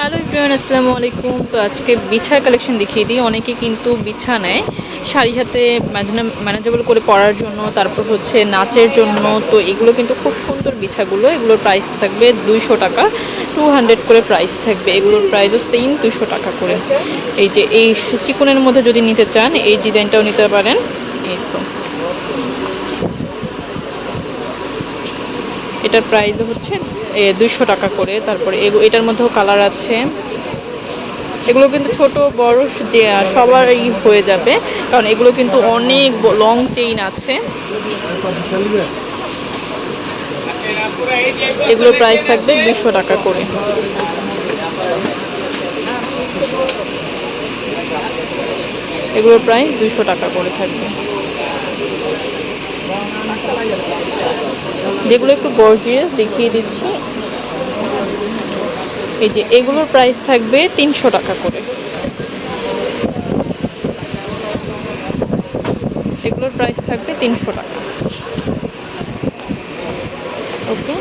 Hello Ibrahim আসসালামু আলাইকুম। তো আজকে বিছার কালেকশন দেখিয়ে দিই। অনেকে কিন্তু বিছা নেয়। শাড়ির সাথে ম্যানেজেবল করে পরার জন্য, তারপর হচ্ছে নাচের জন্য। তো এগুলো কিন্তু খুব সুন্দর বিছাগুলো। এগুলোর প্রাইস থাকবে দুইশো টাকা। টু হান্ড্রেড করে প্রাইস থাকবে। এগুলোর প্রাইসও সেম দুশো টাকা করে। এই যে এই চিকনের মধ্যে যদি নিতে চান, এই ডিজাইনটাও নিতে পারেন। এই তো। এটার প্রাইস হচ্ছে দুইশো টাকা করে। তারপরে এটার মধ্যেও কালার আছে। এগুলো কিন্তু ছোট, বড় সবারই হয়ে যাবে। কারণ এগুলো কিন্তু অনেক লং চেইন আছে। এগুলোর প্রাইস থাকবে দুশো টাকা করে। এগুলোর প্রাইস দুশো টাকা করে থাকবে। যেগুলো একটু গর্জিয়াস দেখিয়ে দিচ্ছি। এই যে এগুলোর প্রাইস থাকবে তিনশো টাকা করে। এগুলোর প্রাইস থাকবে তিনশো টাকা। ওকে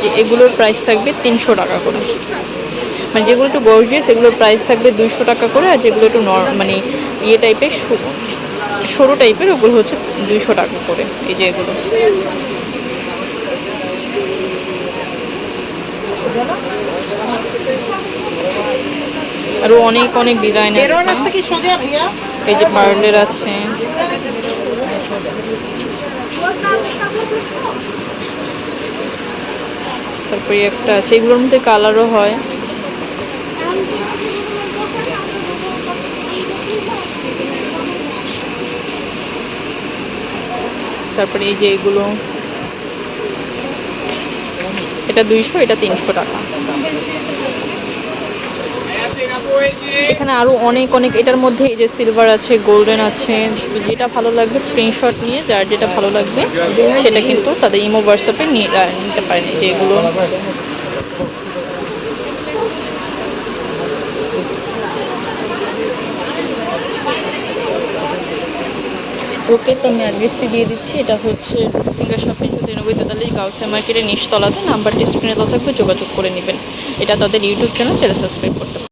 যে এগুলোর প্রাইস থাকবে তিনশো টাকা করে। মানে যেগুলো একটু গর্জিয়াস এগুলোর প্রাইস থাকবে দুইশো টাকা করে, আর যেগুলো একটু মানে ইয়ে টাইপের সরু সরু টাইপের ওগুলো হচ্ছে দুইশো টাকা করে এই যে এগুলো। আরও অনেক অনেক ডিজাইন এই যে পার্লের আছে। তারপরে একটা আছে এগুলোর মধ্যে কালারও হয়। তারপরে এই যে এগুলো, এটা দুইশো, এটা তিনশো টাকা। এখানে আরও অনেক অনেক, এটার মধ্যে এই যে সিলভার আছে গোল্ডেন আছে, যেটা ভালো লাগবে স্ক্রিনশট নিয়ে, যার যেটা ভালো লাগবে, সেটা কিন্তু তাদের ইমো হোয়াটসঅ্যাপে নিয়ে নিতে পারেন যে এগুলো। ওকে তো আমি অ্যাড্রেসটি দিয়ে দিচ্ছি। এটা হচ্ছে সিঙ্গার শপিং তিরানব্বই তেতাল্লিশ গাউসে মার্কেটের নিচতলাতে। নাম্বারটি স্ক্রিনে দেওয়া থাকবে, যোগাযোগ করে নেবেন। এটা তাদের ইউটিউব চ্যানেল চ্যানেল সাবস্ক্রাইব করতে